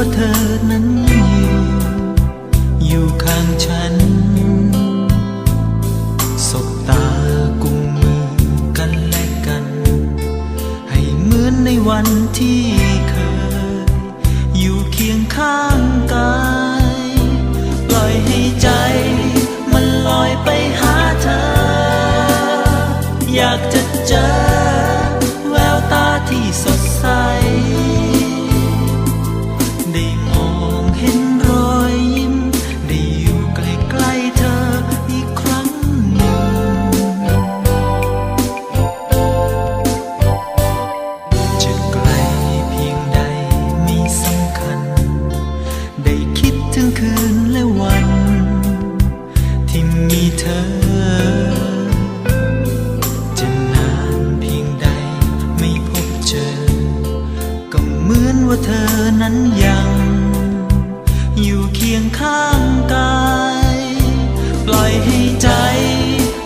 ว่าเธอนั้นอยู่อยู่ ข้างฉัน สบตากุมมือกันและกัน ให้เหมือนในวันที่เคย อยู่เคียงข้างกายปล่อยให้ใจมันลอยไปหาเธอ อยากจะ มีเธอ จะนานเพียงใดไม่พบเจอ ก็เหมือนว่าเธอนั้นยัง อยู่เคียงข้างกาย ปล่อยให้ใจ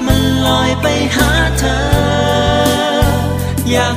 มันลอยไปหาเธอ อยาก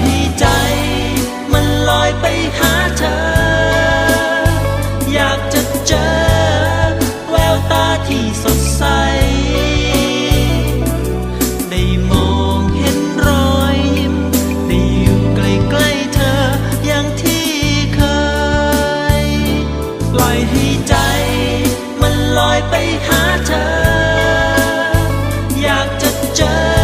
ให้ใจ มันลอยไปหาเธอ อยากจะเจอ แววตาที่สดใส ได้มองเห็นรอยยิ้ม ได้อยู่ใกล้ๆเธออย่างที่เคย ปล่อยให้ใจ มันลอยไปหาเธอ อยากจะเจอ